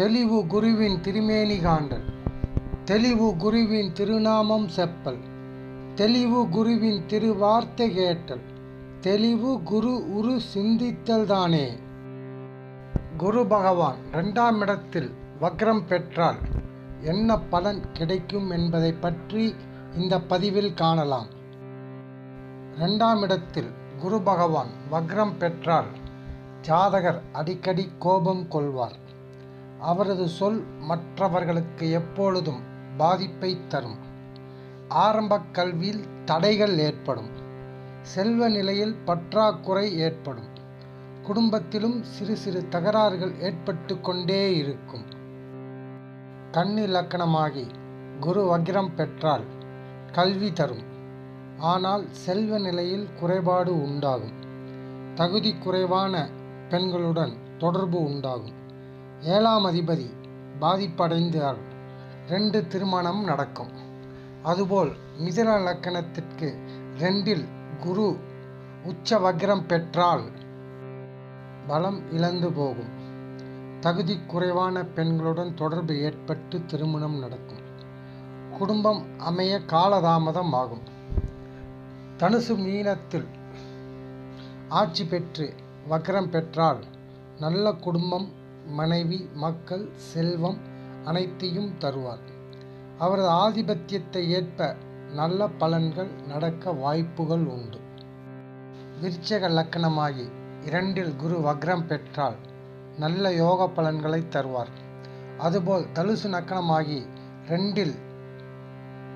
தெளிவு குருவின் திருமேனி காண்டல் தெளிவு குருவின் திருநாமம் செப்பல். தெளிவு குருவின் திருவார்த்தை கேட்டல். தெளிவு குரு உரு சிந்தித்தல் தானே. குரு பகவான் இரண்டாம் இடத்தில் வக்ரம் பெற்றால் என்ன பலன் கிடைக்கும் என்பதை பற்றி இந்த பதிவில் காணலாம். இரண்டாம் இடத்தில் குரு பகவான் வக்ரம் பெற்றால் ஜாதகர் அடிக்கடி கோபம் கொள்வார். அவரது சொல் மற்றவர்களுக்கு எப்பொழுதும் பாதிப்பை தரும். ஆரம்ப கல்வியில் தடைகள் ஏற்படும். செல்வ நிலையில் பற்றாக்குறை ஏற்படும். குடும்பத்திலும் சிறு சிறு தகராறுகள் ஏற்பட்டு கொண்டே இருக்கும். கண்ணிலக்கணமாகி குரு வக்ரம் பெற்றால் கல்வி தரும். ஆனால் செல்வ நிலையில் குறைபாடு உண்டாகும். தகுதி குறைவான பெண்களுடன் தொடர்பு உண்டாகும். ஏழாம் அதிபதி பாதிப்படைந்தால் ரெண்டு திருமணம் நடக்கும். அதுபோல் மிதுன லக்கணத்திற்கு ரெண்டில் குரு உச்ச வக்ரம் பெற்றால் பலம் இழந்து போகும். தகுதி குறைவான பெண்களுடன் தொடர்பு ஏற்பட்டு திருமணம் நடக்கும். குடும்பம் அமைய காலதாமதம் ஆகும். தனுசு மீனத்தில் ஆட்சி பெற்று வக்ரம் பெற்றால் நல்ல குடும்பம் மனைவி மக்கள் செல்வம் அனைத்தையும் தருவார். அவரது ஆதிபத்தியத்தை ஏற்ப நல்ல பலன்கள் நடக்க வாய்ப்புகள் உண்டு. விருச்சக லக்கணமாகி இரண்டில் குரு வக்ரம் பெற்றால் நல்ல யோக பலன்களை தருவார். அதுபோல் தலுசு லக்கணமாகி ரெண்டில்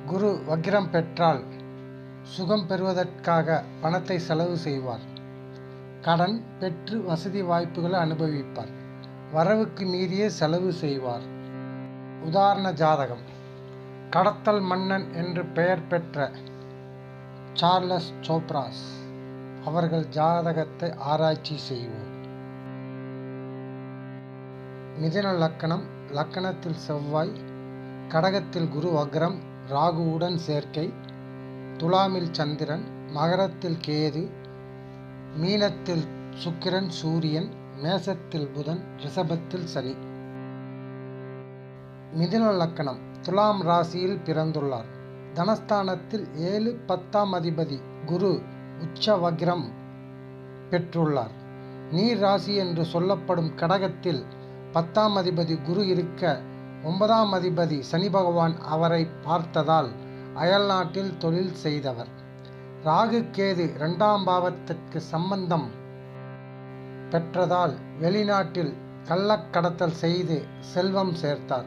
குரு வக்ரம் பெற்றால் சுகம் பெறுவதற்காக பணத்தை செலவு செய்வார். கடன் பெற்று வசதி வாய்ப்புகளை அனுபவிப்பார். வரவுக்கு மீறிய செலவு செய்வார். உதாரண ஜாதகம். கடத்தல் மன்னன் என்று பெயர் பெற்ற சார்லஸ் சோப்ராஸ் அவர்கள் ஜாதகத்தை ஆராய்ச்சி செய்வோம் மிதன லக்கணம் லக்கணத்தில் செவ்வாய் கடகத்தில் குரு வக்ரம் ராகுவுடன் சேர்க்கை துலாமில் சந்திரன் மகரத்தில் கேது மீனத்தில் சுக்கிரன் சூரியன் மேசத்தில் புதன் ரிஷபத்தில் சனி. மிதுன லக்கணம் துலாம் ராசியில் பிறந்துள்ளார். தனஸ்தானத்தில் ஏழு பத்தாம் அதிபதி குரு உச்சவக்ரம் பெற்றுள்ளார். நீர் ராசி என்று சொல்லப்படும் கடகத்தில் பத்தாம் அதிபதி குரு இருக்க ஒன்பதாம் அதிபதி சனி பகவான் அவரை பார்த்ததால் அயல்நாட்டில் தொழில் செய்தவர். ராகு கேது இரண்டாம் பாவத்திற்கு சம்பந்தம் பெற்றதால் வெளிநாட்டில் கள்ளக்கடத்தல் செய்து செல்வம் சேர்த்தார்.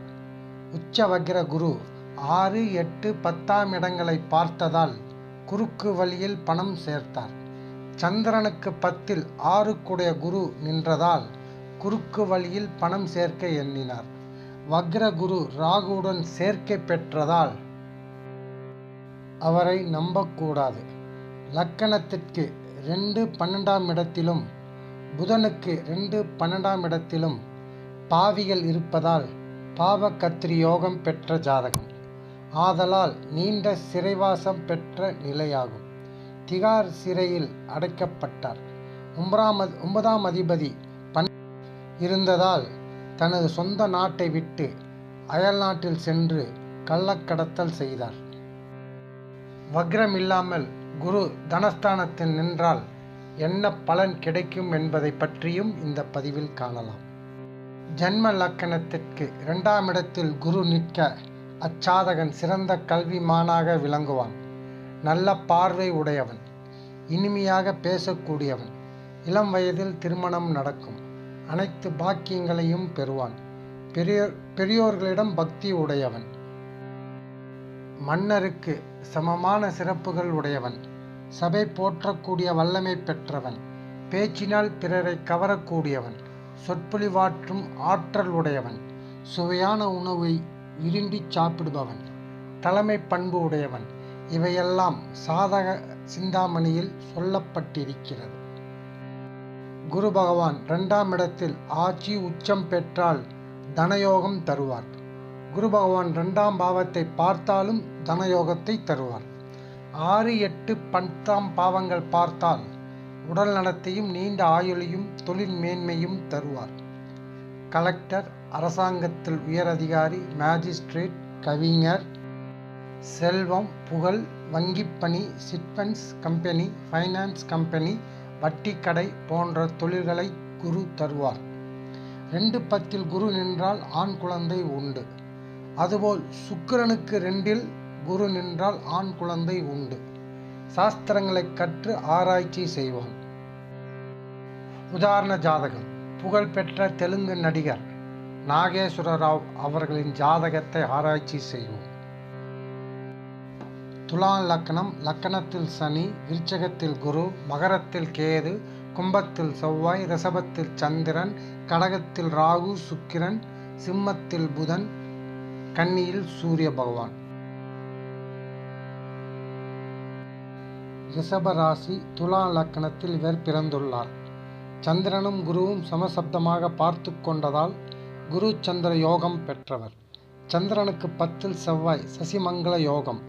உச்ச குரு ஆறு எட்டு பத்தாம் இடங்களை பார்த்ததால் குறுக்கு வழியில் பணம் சேர்த்தார். சந்திரனுக்கு பத்தில் ஆறுக்குடைய குரு நின்றதால் குறுக்கு வழியில் பணம் சேர்க்க எண்ணினார். வக்ர குரு ராகுவுடன் சேர்க்கை பெற்றதால் அவரை நம்பக்கூடாது. லக்கணத்திற்கு ரெண்டு பன்னெண்டாம் இடத்திலும் புதனுக்கு ரெண்டு பன்னெண்டாம் இடத்திலும் பாவிகள் இருப்பதால் பாவ யோகம் பெற்ற ஜாதகம். ஆதலால் நீண்ட சிறைவாசம் பெற்ற நிலையாகும். திகார் சிறையில் அடைக்கப்பட்டார். ஒன்பதாம் ஒன்பதாம் அதிபதி பன் இருந்ததால் தனது சொந்த நாட்டை விட்டு அயல் நாட்டில் சென்று கள்ளக்கடத்தல் செய்தார். வக்ரம் இல்லாமல் குரு தனஸ்தானத்தில் நின்றால் என்ன பலன் கிடைக்கும் என்பதை பற்றியும் இந்த பதிவில் காணலாம். ஜென்ம லக்கணத்திற்கு இரண்டாம் இடத்தில் குரு நிற்க அச்சாதகன் சிறந்த கல்விமானாக விளங்குவான். நல்ல பார்வை உடையவன். இனிமையாக பேசக்கூடியவன். இளம் வயதில் திருமணம் நடக்கும். அனைத்து பாக்கியங்களையும் பெறுவான். பெரியோர் பெரியோர்களிடம் பக்தி உடையவன். மன்னருக்கு சமமான சிறப்புகள் உடையவன். சபை போற்றக்கூடிய வல்லமை பெற்றவன் பேச்சினால் பிறரை கவரக்கூடியவன் சொற்பொழிவாற்றும் ஆற்றல் உடையவன் சுவையான உணவை விரும்பி சாப்பிடுபவன் தலைமை பண்பு உடையவன். இவையெல்லாம் சாதக சிந்தாமணியில் சொல்லப்பட்டிருக்கிறது. குரு பகவான் இரண்டாம் இடத்தில் ஆட்சி உச்சம் பெற்றால் தனயோகம் தருவார். குரு பகவான் இரண்டாம் பாவத்தை பார்த்தாலும் தனயோகத்தை தருவார். ஆறு எட்டு பத்தாம் பாவங்கள் பார்த்தால் உடல் நலத்தையும் நீண்ட ஆயுளையும் தொழில் மேன்மையும் தருவார். கலெக்டர் அரசாங்கத்தில் உயரதிகாரி மேஜிஸ்ட்ரேட் கவிஞர் செல்வம் புகழ் வங்கிப்பணி chit funds company finance company வட்டிக்கடை போன்ற தொழில்களை குரு தருவார். ரெண்டு பத்தில் குரு நின்றால் ஆண் குழந்தை உண்டு. அதுபோல் சுக்கிரனுக்கு ரெண்டில் குரு நின்றால் ஆண் குழந்தை உண்டு. சாஸ்திரங்களை கற்று ஆராய்ச்சி செய்வான் உதாரண ஜாதகம். புகழ்பெற்ற தெலுங்கு நடிகர் நாகேஸ்வர ராவ் அவர்களின் ஜாதகத்தை ஆராய்ச்சி செய்வோம். துலான் லக்னம். லக்கணத்தில் சனி விருச்சகத்தில் குரு மகரத்தில் கேது கும்பத்தில் செவ்வாய் ரிஷபத்தில் சந்திரன் கடகத்தில் ராகு சுக்கிரன் சிம்மத்தில் புதன் கன்னியில் சூரிய பகவான். ரிஷபராசி துலா லக்கணத்தில் இவர் பிறந்துள்ளார். சந்திரனும் குருவும் சமசப்தமாக பார்த்து கொண்டதால் குரு சந்திர யோகம் பெற்றவர். சந்திரனுக்கு பத்தில் செவ்வாய் சசிமங்கள யோகம்.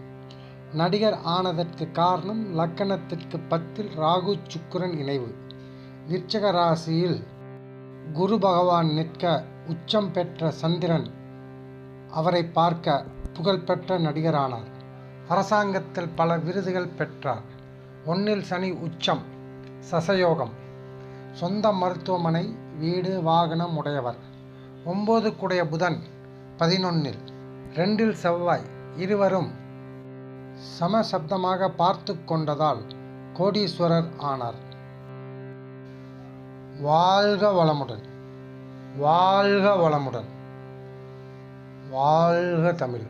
நடிகர் ஆனதற்கு காரணம் லக்கணத்திற்கு பத்தில் ராகு சுக்கிரன் இணைவு. விருச்சக ராசியில் குரு பகவான் நிற்க உச்சம் பெற்ற சந்திரன் அவரை பார்க்க புகழ்பெற்ற நடிகரானார். அரசாங்கத்தில் பல விருதுகள் பெற்றார். ஒன்னில் சனி உச்சம் சசயோகம். சொந்த மருத்துவமனை வீடு வாகனம் உடையவர். ஒன்பது குடைய புதன் பதினொன்னில். ரெண்டில் செவ்வாய் இருவரும் சமசப்தமாக பார்த்து கொண்டதால் கோடீஸ்வரர் ஆனார். வாழ்க வளமுடன் வாழ்க வளமுடன். வாழ்க தமிழ்.